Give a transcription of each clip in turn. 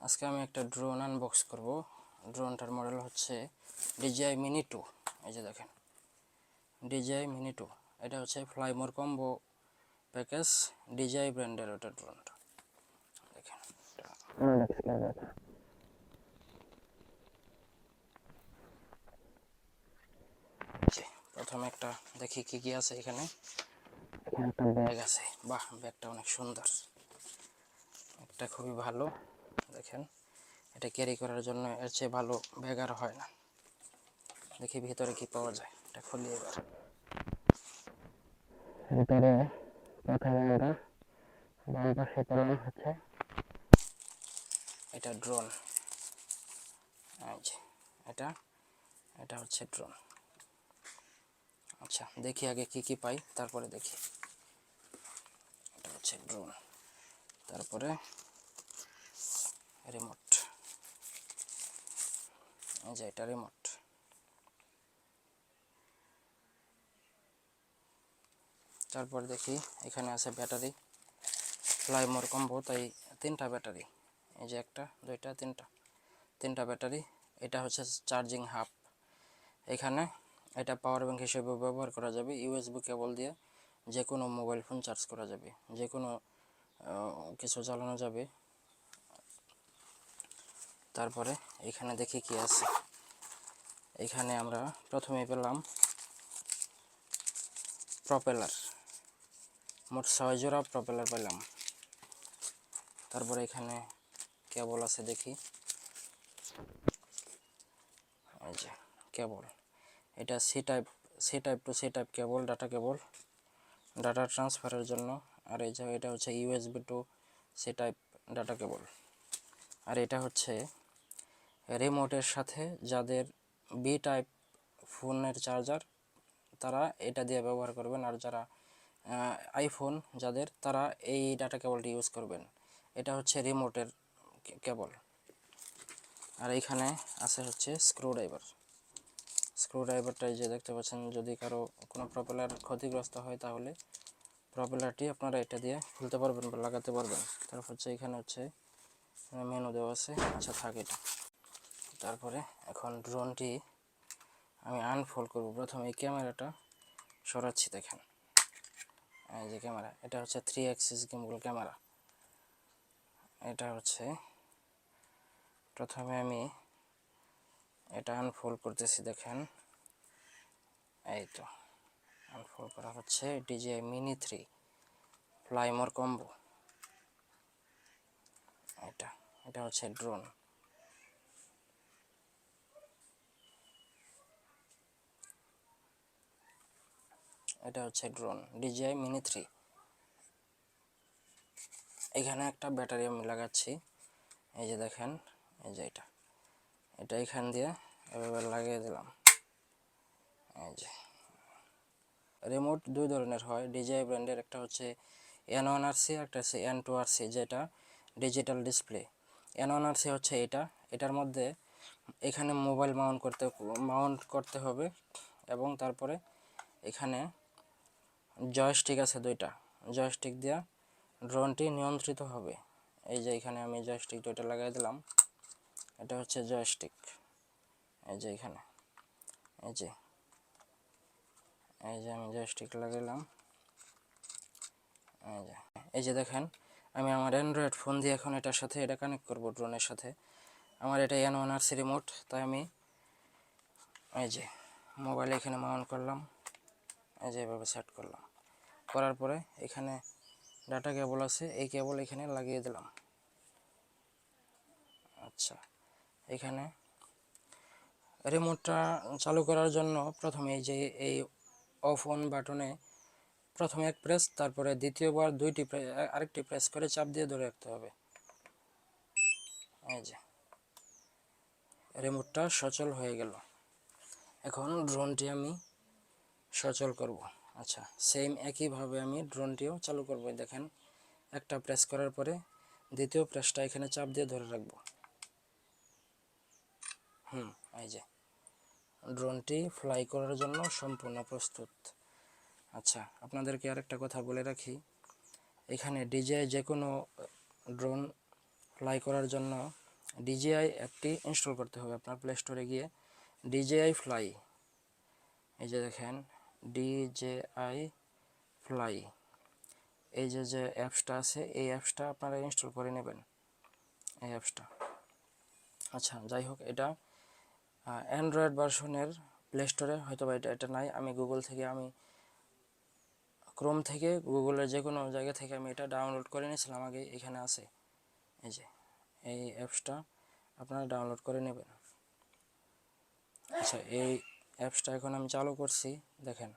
আজকে আমি একটা ড্রোন আনবক্স করব। ড্রোনটার মডেল হচ্ছে ডিজিআই মিনি টু এই যে দেখেন ডিজিআই মিনি টু এটা হচ্ছে ফ্লাইমোর কম্বো প্যাকেজ ডিজিআই ব্র্যান্ডের ওটা ড্রোনটা দেখেন জি, প্রথমে একটা দেখি কি কি আছে এখানে। এখানে একটা ব্যাগ আছে। বাহ ব্যাগটা অনেক সুন্দর। একটা খুবই ভালো। দেখেন এটা ক্যারি করার জন্য এর চেয়ে ভালো ব্যাগ আর হয় না। দেখি ভিতরে কি পাওয়া যায় এটা খুলি এবার। ভিতরে প্রথমে আমরা বাম পাশে পেলাম হচ্ছে। এটা ড্রোন যে এটা এটা হচ্ছে ড্রোন আচ্ছা দেখি আগে কি কি পাই তারপরে দেখি। এটা হচ্ছে ড্রোন তারপরে রিমোট এই যে এটা রিমোট তারপর দেখি এখানে আছে ব্যাটারি, ফ্লাইমোর কম্বো, তাই তিনটা ব্যাটারি। এই যে একটা, দুইটা, তিনটা। তিনটা ব্যাটারি, এটা হচ্ছে চার্জিং হাব এখানে এটা পাওয়ার ব্যাংক হিসেবে ব্যবহার করা যাবে ইউএসবি কেবল দিয়ে যে কোনো মোবাইল ফোন চার্জ করা যাবে যে কোনো কিছু চালানো যাবে। তারপরে এখানে দেখি কি আছে। এখানে আমরা প্রথমে পেলাম প্রপেলার। মোট ছয় জোড়া প্রপেলার পেলাম। তারপরে এখানে কেবল আছে দেখি। যে কেবল। এটা C type C type to C type cable, data cable. Data ট্রান্সফারের জন্য। আর এই যে এটা হচ্ছে USB to C type data cable. আর এটা হচ্ছে রিমোটের সাথে যাদের বি টাইপ ফোনের চার্জার, তারা এটা দিয়ে ব্যবহার করবেন। আর যারা আইফোন যাদের, তারা এই ডাটা কেবলটি ইউজ করবেন। এটা হচ্ছে রিমোটের কেবল। আর এইখানে আছে হচ্ছে স্ক্রু ড্রাইভার স্ক্রু ড্রাইভারটা যে দেখতে পাচ্ছেন, যদি কারও কোনো প্রপেলার ক্ষতিগ্রস্ত হয়, তাহলে প্রপেলারটি আপনারা এটা দিয়ে খুলতে পারবেন বা লাগাতে পারবেন। তারপর হচ্ছে এখানে হচ্ছে মেনু দেওয়া আছে। আচ্ছা থাক এটা। তারপরে এখন ড্রোনটি আমি আনফোল্ড করব। প্রথমে এই ক্যামেরাটা সরাচ্ছি, দেখেন। এই যে ক্যামেরা, এটা হচ্ছে থ্রি অ্যাক্সিস গিম্বল ক্যামেরা। এটা হচ্ছে, প্রথমে আমি এটা আনফোল্ড করতেছি, দেখেন। এই তো আনফোল্ড করা হচ্ছে DJI mini three fly more combo এটা এটা হচ্ছে ড্রোন এটা হচ্ছে ড্রোন ডিজিআই মিনি থ্রি এখানে একটা ব্যাটারি আমি লাগাচ্ছি। এই যে দেখেন, এই যে এটা। এটা এখান দিয়ে এভাবে লাগিয়ে দিলাম। এই যে। রিমোট দুই ধরনের হয়। ডিজিআই ব্র্যান্ডের একটা হচ্ছে এন ওয়ান আর সি একটা হচ্ছে এন টু আর সি যেটা digital display N one R C হচ্ছে এটা। এটার মধ্যে এখানে মোবাইল মাউন্ট করতে মাউন্ট করতে হবে এবং তারপরে এখানে জয়স্টিক আছে দুইটা। জয়স্টিক দিয়া ড্রোনটি নিয়ন্ত্রিত হবে। এই যে এখানে আমি জয়স্টিক দুইটা লাগাই দিলাম। এটা হচ্ছে জয়স্টিক এই যে এখানে। এই যে। এই যে আমি জয়স্টিক লাগাইলাম। এই যে। এই যে দেখেন, আমি আমার অ্যান্ড্রয়েড ফোন দিয়ে এখন এটার সাথে এটা কানেক্ট করব ড্রোনের সাথে। আমার এটা N one R C remote তাই আমি এই যে মোবাইলে এখানে মাউন্ট করলাম। এই যে এভাবে সেট করলাম। করার পরে এখানে ডাটা কেবল আছে, এই কেবল এখানে লাগিয়ে দিলাম। আচ্ছা এখানে রিমোটটা চালু করার জন্য প্রথমে যে এই অফ অন বাটনে প্রথমে এক প্রেস তারপরে দ্বিতীয়বার দুইটি আরেকটি প্রেস করে চাপ দিয়ে ধরে রাখতে হবে। এই যে রিমোটটা সচল হয়ে গেল। এখন ড্রোনটি আমি সচল করব। আচ্ছা সেম একইভাবে আমি ড্রোনটিও চালু করব। দেখেন, একটা প্রেস করার পরে দ্বিতীয় প্রেসটা এখানে চাপ দিয়ে ধরে রাখব। হুম, এই যে ড্রোনটি ফ্লাই করার জন্য সম্পূর্ণ প্রস্তুত। আচ্ছা আপনাদেরকে আরেকটা কথা বলে রাখি। এখানে ডিজে যে কোনো ড্রোন ফ্লাই করার জন্য ডিজিআই অ্যাপটি ইনস্টল করতে হবে। আপনার প্লে স্টোরে গিয়ে ডিজিআই ফ্লাই এই যে দেখেন ডিজেআই ফ্লাই। এই যে যে অ্যাপসটা আছে, এই অ্যাপসটা আপনারা ইনস্টল করে নেবেন। এই অ্যাপসটা। আচ্ছা যাই হোক, এটা অ্যান্ড্রয়েড ভার্সনের প্লে স্টোরে হয়তো বা এটা এটা নাই। আমি গুগল থেকে, আমি ক্রোম থেকে, গুগলের যে কোনো জায়গা থেকে আমি এটা ডাউনলোড করে নিয়েছিলাম, আগে এখানে আছে। এই যে, এই অ্যাপসটা আপনারা ডাউনলোড করে নেবেন। আচ্ছা এই অ্যাপসটা এখন আমি চালু করছি, দেখেন।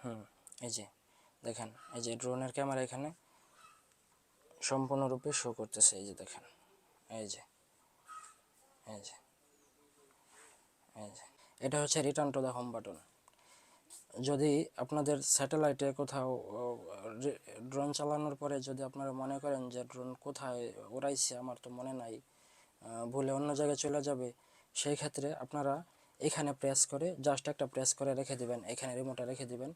হুম, এই যে, দেখেন, এই যে ড্রোনের ক্যামেরা এখানে সম্পূর্ণরূপে শো করতেছে, এই যে দেখেন, এই যে এই যে এই যে, এটা হচ্ছে return to the home button যদি আপনাদের স্যাটেলাইটে কোথাও ড্রোন চালানোর পরে যদি আপনারা মনে করেন যে ড্রোন কোথায় উড়াইছে, আমার তো মনে নাই ভুলে অন্য জায়গায় চলে যাবে, সেই ক্ষেত্রে আপনারা এখানে প্রেস করে জাস্ট একটা প্রেস করে রেখে দিবেন, এখানে রিমোটে রেখে দিবেন।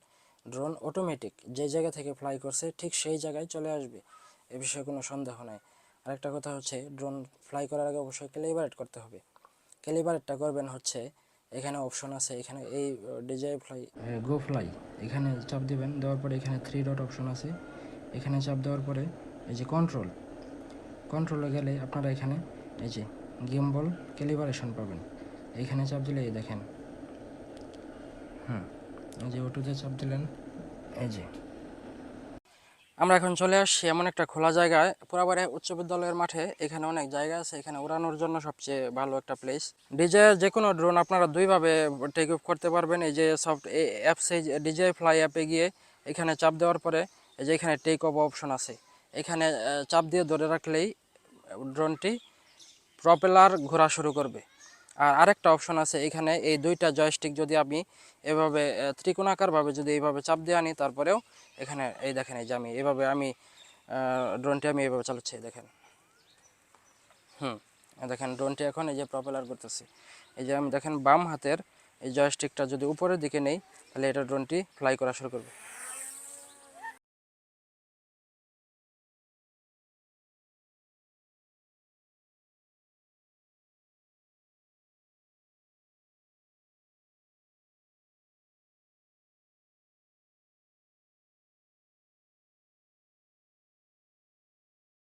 ড্রোন অটোমেটিক যে জায়গা থেকে ফ্লাই করছে, ঠিক সেই জায়গায় চলে আসবে, এ বিষয়ে কোনো সন্দেহ নাই। আরেকটা কথা হচ্ছে ড্রোন ফ্লাই করার আগে অবশ্যই ক্যালিবারেট করতে হবে। ক্যালিবারেটটা করবেন হচ্ছে, এখানে অপশন আছে, এখানে এই ডিজাই ফ্লাই গো ফ্লাই এখানে চাপ দিবেন, দেওয়ার পরে এখানে থ্রি ডট অপশন আছে। এখানে চাপ দেওয়ার পরে এই যে কন্ট্রোল কন্ট্রোলে গেলে আপনারা এখানে এই যে গিম্বল ক্যালিবারেশন পাবেন। এইখানে চাপ দিলে এই দেখেন। হুম, এই যে ওটুতে চাপ দিলেন, এই যে। আমরা এখন চলে আসছি এমন একটা খোলা জায়গায়, পুরাবারে উচ্চ বিদ্যালয়ের মাঠে। এখানে অনেক জায়গা আছে, এখানে উড়ানোর জন্য সবচেয়ে ভালো একটা প্লেস ডিজে যে কোনো ড্রোন আপনারা দুইভাবে টেক অফ করতে পারবেন। এই যে সফট অ্যাপসে ডিজে ফ্লাই অ্যাপে গিয়ে এখানে চাপ দেওয়ার পরে, এই যে এখানে টেক অফ অপশন আছে। এখানে চাপ দিয়ে ধরে রাখলেই ড্রোনটি প্রপেলার ঘোরা শুরু করবে। আর আরেকটা অপশন আছে, এখানে এই দুইটা জয়স্টিক যদি আমি এভাবে ত্রিকোণাকারভাবে যদি এইভাবে চাপ দিয়ে আনি, তারপরেও এখানে, এই দেখেন, এই যে আমি এভাবে আমি ড্রোনটি আমি এইভাবে চালাচ্ছি দেখেন। হুম দেখেন ড্রোনটি এখন এই যে প্রপেলার করতেছি। এই যে আমি দেখেন, বাম হাতের এই জয়স্টিকটা যদি উপরের দিকে নেই, তাহলে এটা ড্রোনটি ফ্লাই করা শুরু করবে।